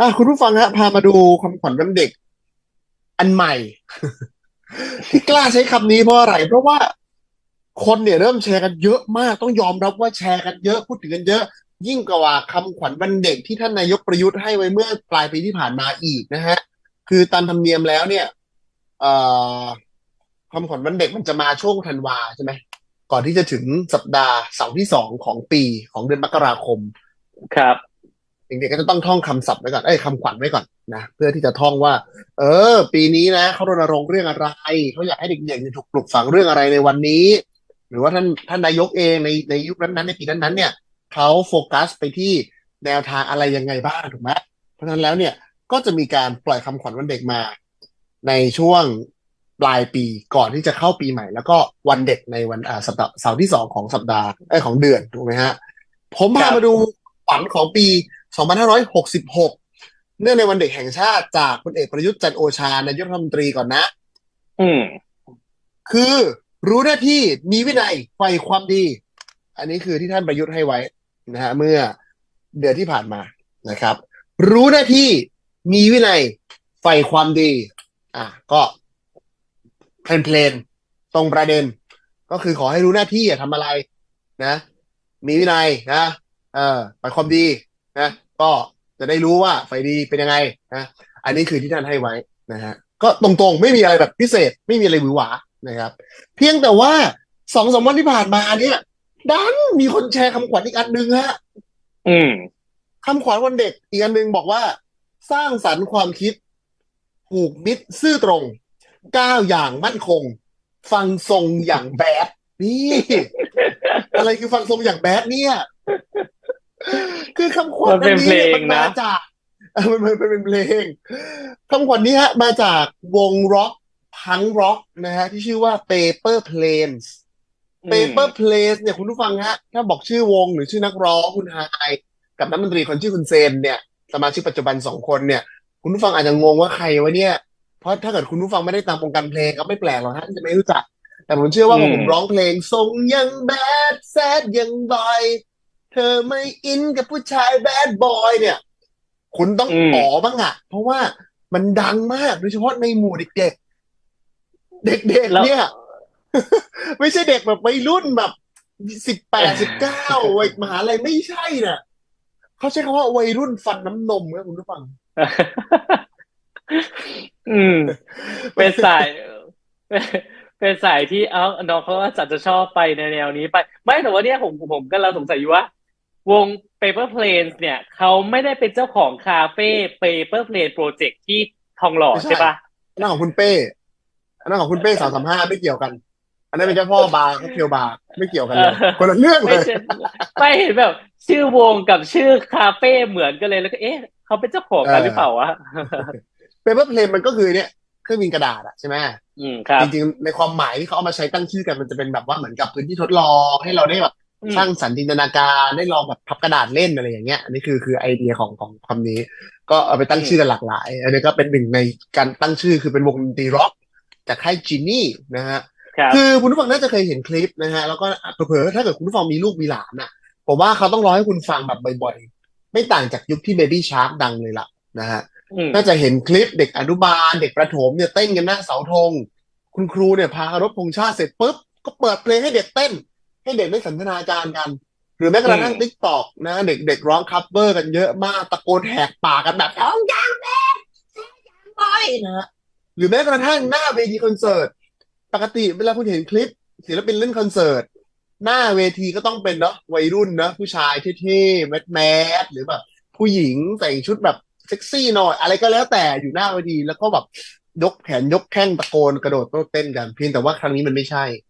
อะคุณผู้ฟังฮะพามาดูคำขวัญวันเด็ก อันใหม่ ที่กล้าใช้คำนี้เพราะอะไร เพราะว่าคนเนี่ยเริ่มแชร์กันเยอะมาก ต้องยอมรับว่าแชร์กันเยอะพูดถึงกันเยอะ ยิ่งกว่าคำขวัญวันเด็กที่ท่านนายกประยุทธ์ให้ไว้เมื่อปลายปีที่ผ่านมาอีกนะฮะ คือตามธรรมเนียมแล้วเนี่ยเอ่อคำขวัญวันเด็กมันจะมาช่วงธันวาใช่ไหมก่อนที่จะถึงสัปดาห์เสาร์ที่สองของปีของเดือนมกราคม ครับ เด็กๆก็จะต้องท่องคำศัพท์ไว้ก่อน เอ้ยคำขวัญไว้ก่อนนะเพื่อที่จะท่องว่า เออ ปีนี้นะเขารณรงค์เรื่องอะไรเขาอยากให้เด็กๆถูกปลูกฝังเรื่องอะไรในวันนี้ หรือว่าท่านท่านนายกเองในในยุคนั้นๆในปีนั้นๆเนี่ยเขาโฟกัสไปที่แนวทางอะไรยังไงบ้างถูกไหมเพราะฉะนั้นแล้วเนี่ยก็จะมีการปล่อยคำขวัญวันเด็กมา ในช่วงปลายปีก่อนที่จะเข้าปีใหม่ แล้วก็วันเด็กในวันอ่าสัปดาห์เสาร์ที่สองของสัปดาห์เอ้ของเดือนถูกไหมฮะ ผมพามาดูขวัญของปี 2566 เนื่องในวันเด็กแห่งชาติจากพลเอกประยุทธ์จันทร์โอชานายกรัฐมนตรีก่อนนะ อืม คือรู้หน้าที่มีวินัยใฝ่ความดี อันนี้คือที่ท่านประยุทธ์ให้ไว้นะฮะเมื่อเดือนที่ผ่านมานะครับ รู้หน้าที่มีวินัยใฝ่ความดี อะก็เพลนเพลนๆตรงประเด็น ก็คือขอให้รู้หน้าที่อะทำอะไรนะ มีวินัยนะ เออใฝ่ความดี นะก็จะได้รู้ว่าใฝ่ดีเป็นยังไงนะอันนี้คือที่ท่านให้ไว้นะฮะก็ตรงๆ ไม่มีอะไรแบบพิเศษ ไม่มีอะไรหวือหวานะครับ เพียงแต่ว่าสองสามวันที่ผ่านมาเนี่ยดันมีคนแชร์คำขวัญอีกอันหนึ่งฮะ อืมคำขวัญวันเด็กอีกอันหนึ่งบอกว่า สร้างสรรค์ความคิดผูกมิตรซื่อตรงก้าวอย่างมั่นคง ฟังทรงอย่างแบดนี่ อะไรคือฟังทรงอย่างแบดเนี่ย คือคำขวัญมันเป็นอันนี้เนี่ยเพลมังนมานะจากเออมันมันมันเป็นเพลงคำขวัญนี้ฮะ มาจากวงร็อกพังร็อกนะฮะ ที่ชื่อว่า Paper Planes อืม Paper Planes เนี่ยคุณผู้ฟังฮะ ถ้าบอกชื่อวงหรือชื่อนักร้องคุณไฮายกับนักดนตรีคนชื่อคุณเซนเนี่ยสมาชิกปัจจุบันสองคนเนี่ย คุณผู้ฟังอาจจะงงว่าใครวะเนี่ย เพราะถ้าเกิดคุณผู้ฟังไม่ได้ตามวงการเพลงก็ไม่แปลกหรอกฮะที่จะไม่รู้จัก แต่ผมเชื่อว่าพอผมร้องเพลงทรงยังแบดแซดยังบอย เธอไม่อินกับผู้ชายแบดบอยเนี่ย คุณต้องอืมอ๋อบ้างอะเพราะว่ามันดังมากโดยเฉพาะในหมู่เด็กๆ เด็กๆแล้วเนี่ย ไม่ใช่เด็กแบบวัยรุ่นแบบสิบแปดสิบเก้าวัยมหาลัยไม่ใช่น่ะเขาใช้คำว่าวัยรุ่นฟันน้ำนมครับคุณผู้ฟัง อืม เป็นสายเป็นสายที่เอ้าน้องเขาอาจจะชอบไปในแนวนี้ไป ไม่แต่ว่าเนี่ยผมผมก็เราสงสัยอยู่ว่า วง Paper Planes เนี่ยเขาไม่ได้เป็นเจ้าของคาเฟ่ Paper Plane Project ที่ทองหล่อไม่ใช่ใช่ปะอันนั้นของคุณเป้อันนั้นของคุณเป้สามสามห้าไม่เกี่ยวกัน อันนั้นเป็นเจ้าพ่อบาร์เขาเทียวบาร์ไม่เกี่ยวกันเลยคนละเรื่องเลไม่ยใช่ไม่เห็นแบบ ชื่อวงกับชื่อคาเฟ่เหมือนกันเลยแล้วก็เอ๊ะเขาเป็นเจ้าของกันหรือเปล่าวะเปเปอร์เพลนมันก็คือเนี่ยเครื่องบินกระดาษอะใช่ไหมอืมครับจริงๆในความหมายที่เขาเอามาใช้ตั้งชื่อกันมันจะเป็นแบบว่าเหมือนกับพื้นที่ทดลองให้เราได้แบบอืม สร้างสรรค์จินตนาการได้ลองแบบพับกระดาษเล่นอะไรอย่างเงี้ยอันนี้คือคือไอเดียของของคำนี้ ก็เอาไปตั้งชื่อกันหลากหลาย อันนี้ก็เป็นหนึ่งในการตั้งชื่อคือเป็นวงดนตรีร็อกจากค่ายจีนี่นะฮะครับคือคุณผู้ฟังน่าจะเคยเห็นคลิปนะฮะแล้วก็เผลอๆถ้าเกิดคุณผู้ฟังมีลูกมีหลานน่ะผมว่าเขาต้องรอให้คุณฟังแบบบ่อยๆ ไม่ต่างจากยุคที่ Baby Shark ดังเลยล่ะนะฮะอืมน่าจะเห็นคลิปเด็กอนุบาล เด็กประถมเนี่ยเต้นกันหน้าเสาธง คุณครูเนี่ยพาเคารพธงชาติเสร็จปุ๊บก็เปิดเพลงให้เด็กเต้น ให้เด็กได้สันทนาการกัน หรือแม้กระทั่งอืมติ๊กตอกนะ เด็กเด็กร้องคัฟเวอร์กันเยอะมากตะโกนแหกปากกันแบบร้องยังแม่ยังไปนะฮะหรือแม้กระทั่งหน้าเวทีคอนเสิร์ตปกติเวลาคุณเห็นคลิปศิลปินเล่นคอนเสิร์ตหน้าเวทีก็ต้องเป็นเนาะวัยรุ่นเนาะผู้ชายเท่ๆแมสแมสหรือแบบผู้หญิงใส่ชุดแบบเซ็กซี่หน่อยอะไรก็แล้วแต่อยู่หน้าเวทีแล้วก็แบบยกแขนยกแข้งตะโกนกระโดดโต้เต้นกันเพียงแต่ว่าครั้งนี้มันไม่ใช่อื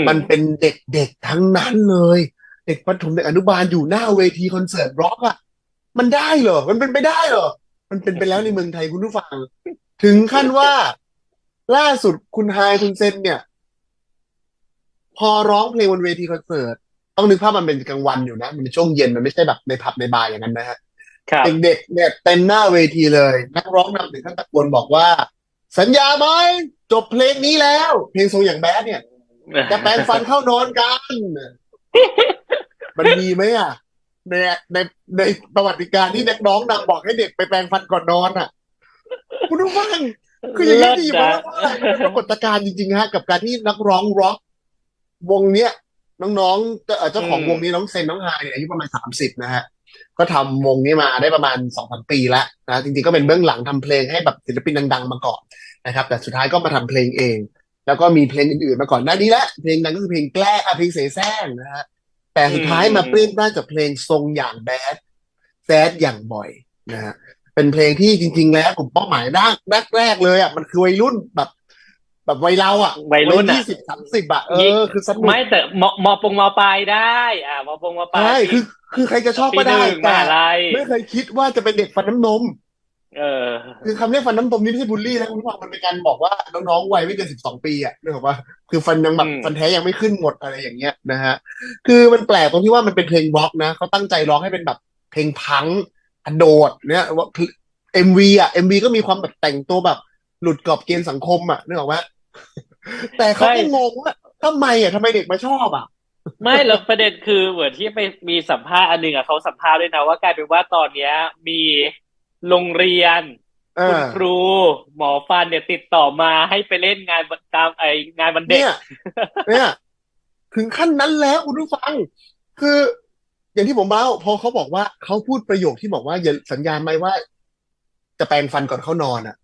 มมันเป็นเด็กๆทั้งนั้นเลย เด็กประถมเด็กอนุบาลอยู่หน้าเวทีคอนเสิร์ตร็อกอะ มันได้เหรอ มันเป็นไปได้เหรอ มันเป็นไปแล้วในเมืองไทยคุณผู้ฟัง ถึงขั้นว่า ล่าสุดคุณไฮายคุณเซนเนี่ย พอร้องเพลงบนเวทีคอนเสิร์ตต้องนึกภาพมันเป็นกลางวันอยู่นะ มันเป็นช่วงเย็นมันไม่ใช่แบบในผับในบาร์อย่างนั้นนะฮะครับเด็กๆเนี่ยเต็มหน้าเวทีเลย นักร้องนำถึงขั้นตะโกนบอกว่า สัญญาไหมจบเพลงนี้แล้ว เพลงทรงอย่างแบดเนี่ย จะแปรงฟันเข้านอนกัน มันดีไหมอะ ในในในประวัติการที่นักน้องนำบอกให้เด็กไปแปรงฟันก่อนนอนอะ คุณผู้ฟังคืออย่างนี้ดีมากว่าเป็นปรากฏการณ์จริงๆฮะ กับการที่นักร้องร็อก วงเนี้ยน้องๆเจ้าเจ้าของวงนี้น้องเซนน้องไฮเนี่ยอายุประมาณสามสิบนะฮะก็ทำวงนี้มาได้ประมาณสองสามปีแล้วนะจริงๆก็เป็นเบื้องหลังทำเพลงให้แบบศิลปินดัง ๆ มาก่อนนะครับ แต่สุดท้ายก็มาทำเพลงเอง แล้วก็มีเพลงอื่นๆมาก่อนหน้านี้แหละเพลงดังก็คือเพลงแกล้อะเพลงเสแสร้งนะฮะแต่สุดท้ายมาเปรี้ยงได้จากเพลงทรงอย่างแบดแซดอย่างบ่อยนะฮะเป็นเพลงที่จริง ๆ แล้วกลุ่มเป้าหมายแรกแรกๆเลยอะมันคือวัยรุ่นแบบแบบวัยเราอะวัยรุ่นอะยี่สิบสามสิบอะเออคือสนุกไม่แต่มมปงมปลายได้ อ่ามปงมปลายใช่คือคือใครจะชอบปีก็หได้นึ่งมแต่หาลัยไม่เคยคิดว่าจะเป็นเด็กฟันน้ำนม เออ คือคำเรียกฟันน้ำนมนี่ไม่ใช่บูลลี่นะคุณผู้ฟังมันเป็นการบอกว่าน้องๆวัยไม่เกินสิบสองปีอะนึกออกปะคือฟันยังแบบอืมฟันแท้ยังไม่ขึ้นหมดอะไรอย่างเงี้ยนะฮะ คือมันแปลกตรงที่ว่ามันเป็นเพลงร็อกนะเขาตั้งใจร้องให้เป็นแบบเพลงพังก์กระโดดเนี่ยว่าเอ็มวีอะเอ็มวีก็มีความแบบแต่งตัวแบบ หลุดกรอบเกณฑ์สังคมอะนึกออกปะแต่เขาก็งงว่าทำไมอะทำไมเด็กมาชอบอะ ไม่แล้วประเด็นคือเหมือนที่ไปมีสัมภาษณ์อันหนึ่งอะเขาสัมภาษณ์ด้วยนะว่ากลายเป็นว่าตอนเนี้ยมี โรงเรียนเอคุณอครูหมอฟันเนี่ยติดต่อมาให้ไปเล่นงานตามไองานวันเด็กเนี่ยเนี่ย ถึงขั้นนั้นแล้วคุณผู้ฟัง คือ อย่างที่ผมเล่าพอเขาบอกว่าเขาพูดประโยคที่บอกว่าอย่าสัญญาณไหมว่า จะแปรงฟันก่อนเข้านอนอะ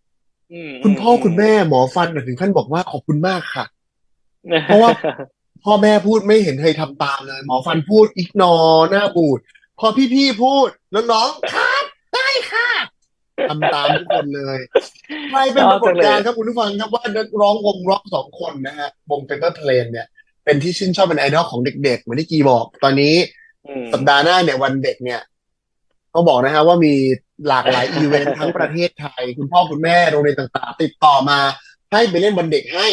อืมคุณพ่อคุณแม่หมอฟันน่ะถึงขั้นบอกว่าขอบคุณมากค่ะ เพราะว่าพ่อแม่พูดไม่เห็นเคยทำตามเลย หมอฟันพูดอีกนอหน้าบูด พอพี่ๆพูดน้องๆครับได้ค่ะ ทำตามทุกคนเลยใครเป็นปรากฏการณ์ครับคุณผู้ฟังครับว่านักร้องวงร็อกสองคนนะฮะวง Paper Plane เนี่ยเป็นที่ชื่นชอบเป็นไอดอลของเด็กๆ เหมือนที่กีบอก ตอนนี้อืมสัปดาห์หน้าเนี่ยวันเด็กเนี่ยเขาบอกนะฮะว่ามีหลากหลายอีเวนต์ทั้งประเทศไทย คุณพ่อคุณแม่โรงเรียนต่างๆ ติดต่อมาให้ไปเล่นวันเด็กให้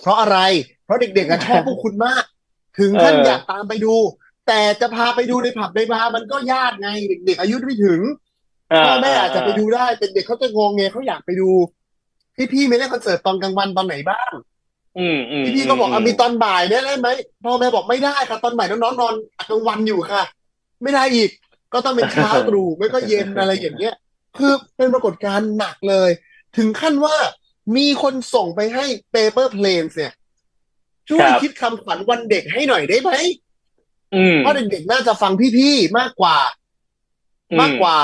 เพราะอะไร เพราะเด็กๆอะชอบพวกคุณมาก ถึงขั้นเออออยากตามไปดู แต่จะพาไปดูในผับในบาร์มันก็ยากไง เด็กๆอายุไม่ถึง พ่อแม่อาจจะไปดูได้แต่เด็กเขาจะงงไงเขาอยากไปดู พี่ๆไม่เล่นคอนเสิร์ตตอนกลางวันตอนไหนบ้าง อืมอืมพี่ๆก็บอกอะมีตอนบ่ายเนี่ยได้ไหมพ่อแม่บอกไม่ได้ค่ะตอนบ่ายน้องๆนอนกลางวันอยู่ค่ะ ไม่ได้อีก ก็ต้องเป็นเช้าตรู่ไม่ก็เย็นอะไรอย่างเงี้ย คือเป็นปรากฏการณ์หนักเลย ถึงขั้นว่ามีคนส่งไปให้ Paper Planes เนี่ย ช่วยคิดคำขวัญวันเด็กให้หน่อยได้ไหมอืมเพราะเด็กๆน่าจะฟังพี่ๆมากกว่าอืมมากกว่า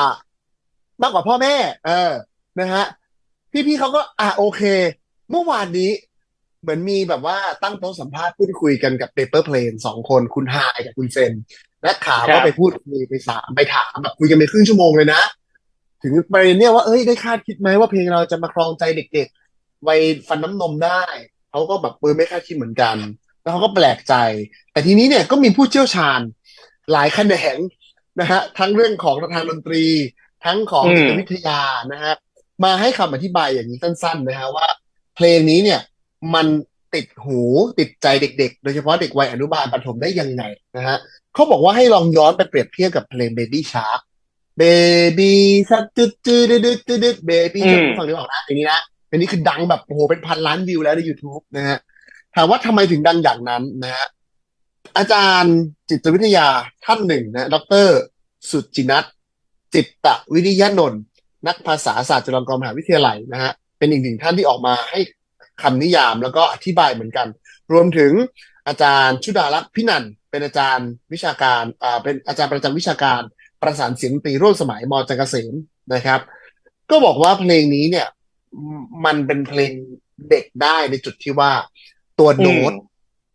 มากกว่าพ่อแม่ เออ นะฮะ พี่ๆเขาก็ อะโอเค เมื่อวานนี้ เหมือนมีแบบว่าตั้งโต๊ะสัมภาษณ์พูดคุยกันกับ Paper Plane สองคนคุณฮายกับคุณเซนนักข่าวครัก็ไปพูดคุยไปถามไปถามแบบคุยกันไปครึ่งชั่วโมงเลยนะ ถึงประเด็นเนี่ยว่าเอ้ยได้คาดคิดไหมว่าเพลงเราจะมาครองใจเด็กๆวัยฟันน้ำนมได้เขาก็แบบเออไม่คาดคิดเหมือนกัน แล้วเขาก็แปลกใจ แต่ทีนี้เนี่ยก็มีผู้เชี่ยวชาญหลายแขนงนะฮะทั้งเรื่องของทางดนตรี ทั้งของอืมจิตวิทยานะฮะมาให้คำอธิบายอย่างนี้สั้นๆนะฮะว่า เพลงนี้เนี่ยมันติดหูติดใจเด็กๆ โดยเฉพาะเด็กวัยอนุบาลประถมได้ยังไงนะฮะเขาบอกว่าให้ลองย้อนไปเปรียบเทียบกับเพลง Baby Shark Baby Shark ตึ๊ดตึ๊ดตึ๊ดตึ๊ดตึ๊ด Baby อื Shark มฟังได้บอกนะอย่างนี้นะอันนี้คือดังแบบโอ้โหเป็นพันล้านวิวแล้วใน YouTube นะฮะถามว่าทำไมถึงดังอย่างนั้นนะฮะอาจารย์จิตวิทยาท่านหนึ่งนะ ดร สุจินัท จิตตวิริยนนท์นักภาษาศาสตร์จุฬาลงกรณ์มหาวิทยาลัยนะฮะเป็นอีกหนึ่งท่านที่ออกมาให้คำนิยามแล้วก็อธิบายเหมือนกัน รวมถึงอาจารย์ชุดาลักษณ์พินันท์เป็นอาจารย์วิชาการอ่าเป็นอาจารย์ประจำวิชาการประสานเสียงดนตรีร่วมสมัยมจักรเกษมนะครับ ก็บอกว่าเพลงนี้เนี่ยมมันเป็นเพลงเด็กได้ในจุดที่ว่าตัวโน้ต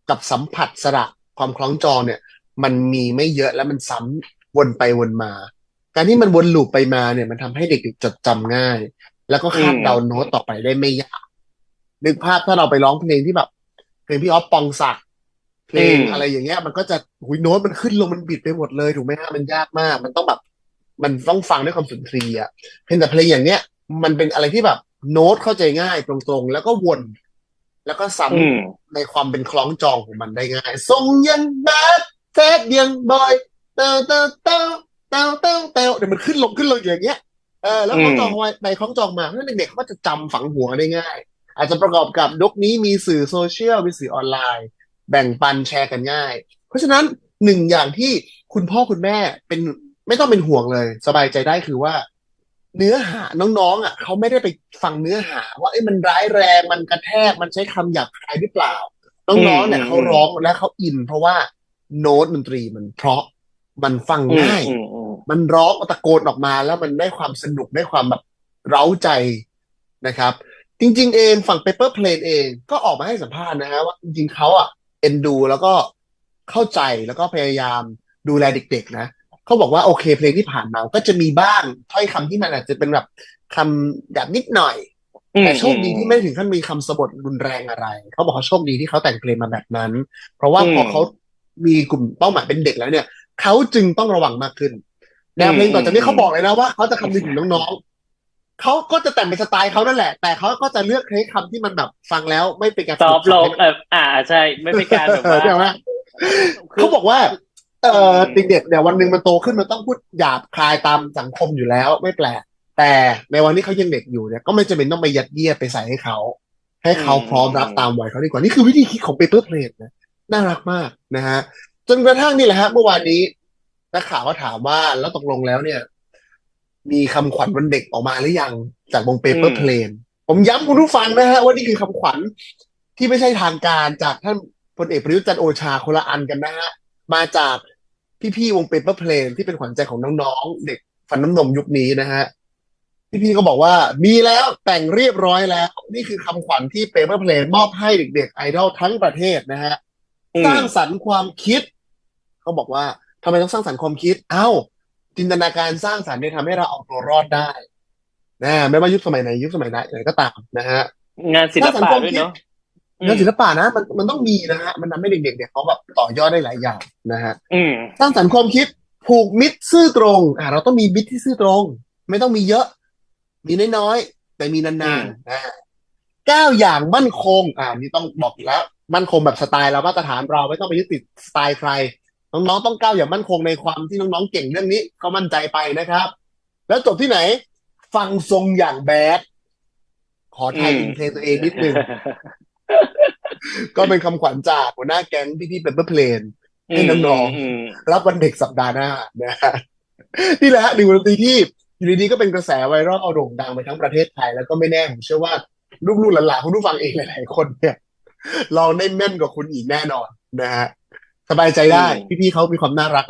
กับสัมผัสสระความคล้องจองเนี่ย มันมีไม่เยอะแล้วมันซ้ำวนไปวนมา การที่มันวนลูปไปมาเนี่ย มันทำให้เด็กๆจดจำง่าย แล้วก็คาดอืมเดาโน้ตต่อไปได้ไม่ยากนึกภาพถ้าเราไปร้องเพลงที่แบบ เพลงพี่ออฟปองศักดิ์เพลงอืมอะไรอย่างเงี้ย มันก็จะหุยโน้ตมันขึ้นลงมันบิดไปหมดเลยถูกไหมฮะมันยากมาก มันต้องแบบ มันต้องฟังด้วยความสุนทรีย์อะเพียงแต่เพลงอย่างเนี้ย มันเป็นอะไรที่แบบโน้ตเข้าใจง่ายตรงๆ แล้วก็วน แล้วก็ซ้อืมำในความเป็นคล้องจองของมันได้ง่ายทรงยังแบดแซดยังบอยเต้าเต้าเต้า เต้าเต้าเต้าเดี๋ยวมันขึ้นลงขึ้นลงอย่างเงี้ยเออแล้วคล้องจองไว้ในคล้องจองมาเพราะฉะนั้นเด็กๆเขาก็จะจำฝังหัวได้ง่าย อาจจะประกอบกับยุคนี้มีสื่อโซเชียลมีสื่อออนไลน์ แบ่งปันแชร์กันง่าย เพราะฉะนั้นหนึ่งอย่างที่คุณพ่อคุณแม่เป็นไม่ต้องเป็นห่วงเลย สบายใจได้คือว่า เนื้อหาน้องๆอะเขาไม่ได้ไปฟังเนื้อหา ว่าเอ้ยมันร้ายแรงมันกระแทกมันใช้คำหยาบคายหรือเปล่า น้องๆเนี่ยเขาร้องและเขาอิน เพราะว่าโน้ตดนตรีมันเพราะมันฟังอืมง่ายอื มอืมมันร้องตะโกนออกมาแล้วมันได้ความสนุกได้ความแบบเร้าใจนะครับ จริง ๆ เองฝั่ง Paper Plane เองก็ออกมาให้สัมภาษณ์นะฮะว่าจริงๆเขาอะเอ็นดูแล้วก็เข้าใจแล้วก็พยายามดูแลเด็ก ๆ นะเขาบอกว่าโอเคเพลงที่ผ่านมาก็จะมีบ้างถ้อยคำที่มันอาจจะเป็นแบบคำหยาบนิดหน่อยแต่โชคดีที่ไม่ถึงขั้นมีคำสบทรุนแรงอะไร เขาบอกเขาโชคดีที่เขาแต่งเพลงมาแบบนั้น เพราะว่าพอเขามีกลุ่มเป้าหมายเป็นเด็กแล้วเนี่ย เขาจึงต้องระวังมากขึ้น แนวเพลงต่อจากนี้เขาบอกเลยนะว่าเขาจะคำนึงถึงน้องๆเขาก็จะแต่งเป็นสไตล์เขานั่นแหละ แต่เขาก็จะเลือกใช้คำที่มันแบบฟังแล้วไม่เป็นการซอฟลงให้มันเอออ่าใช่ ไม่เป็นการแบบเออใช่ไหมว่าเขาบอกว่า เอออืมเด็กๆเนี่ยวันหนึ่งมันโตขึ้นมันต้องพูดหยาบคายตามสังคมอยู่แล้ว ไม่แปลกแต่ในวันที่เขายังเด็กอยู่เนี่ยก็ไม่จำเป็นต้องไปยัดเยียดไปใส่ให้เขาให้เขาพร้อมรับตามวัยเขาดีกว่า นี่คือวิธีคิดของ Paper Plate นะน่ารักมากนะฮะจนกระทั่งนี่แหละฮะเมื่อวานนี้ นักข่าวก็ถามว่าแล้วตกลงแล้วเนี่ย มีคำขวัญวันเด็กออกมาหรือยังจากวง Paper อืม Plane ผมย้ำคุณผู้ฟังนะฮะว่านี่คือคำขวัญที่ไม่ใช่ทางการจากท่านพลเอกประยุทธ์จันทร์โอชาคนละอันกันนะฮะมาจากพี่ๆวง Paper Plane ที่เป็นขวัญใจของน้องๆเด็กฟันน้ำนมยุคนี้นะฮะพี่ๆก็บอกว่ามีแล้วแต่งเรียบร้อยแล้ว นี่คือคำขวัญที่ Paper Plane มอบให้เด็กๆไอดอลทั้งประเทศนะฮะอืมสร้างสรรค์ความคิด เขาบอกว่า ทำไมต้องสร้างสรรค์ความคิด เอ้า จินตนาการสร้างสรรค์เนี่ยทำให้เราเอาตัวรอดได้นะไม่ว่ายุคสมัยไหนยุคสมัยไหนไหนก็ตามนะฮะงานศิลสร้างสรรค์ปะความด้วยคิดเนาะงานศิลปะนะมันมันต้องมีนะฮะมันทำให้เด็กๆเนี่ยเขาแบบต่อยอดได้หลายอย่างนะฮะอืมสร้างสรรค์ความคิดผูกมิตรซื่อตรงอ่าเราต้องมีมิตรที่ซื่อตรง ไม่ต้องมีเยอะ มีน้อยๆแต่มีนานอืมๆอ่าเก้าอย่างมั่นคง อ่านี่ต้องบอกอยู่แล้ว มั่นคงแบบสไตล์เรามาตรฐานเราไม่ต้องไปยึดติดสไตล์ใคร น้องๆต้องก้าวอย่างมั่นคงในความที่น้องๆเก่งเรื่องนี้ก็มั่นใจไปนะครับ แล้วจบที่ไหน ฟังทรงอย่างแบดขอไทยอินเพลงตัวเองนิดนึง ก็เป็นคำขวัญจากหัวหน้าแก๊งพี่ๆเป็นเปอร์เพลนให้น้องๆอืมรับวันเด็กสัปดาห์หน้านะฮะนี่แหละฮะหนึ่งวงดนตรีที่อยู่ดีๆก็เป็นกระแสไวรัลโด่งดังไปทั้งประเทศไทย แล้วก็ไม่แน่ผมเชื่อว่าลูกๆหลานๆคุณผู้ฟังเองหลายๆคนเนี่ยลองได้แม่นกว่าคุณอีกแน่นอนนะฮะ สบายใจได้ พี่ๆเขามีความน่ารัก